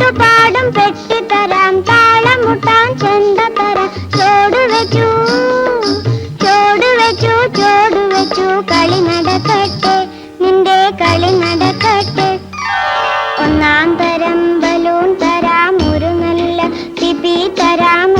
പാടും പാട്ടുപാടും പെട്ടിത്തരാം താളമുട്ടാൻ ചെണ്ട തരാം. ചോട് വെച്ചു ചോട് വെച്ചു ചോട് വെച്ചു കളി നടക്കട്ടെ നിന്റെ കളി നടക്കട്ടെ. ഒന്നാം തരം ബലൂൺ തരാം ഒരു നല്ല തരാം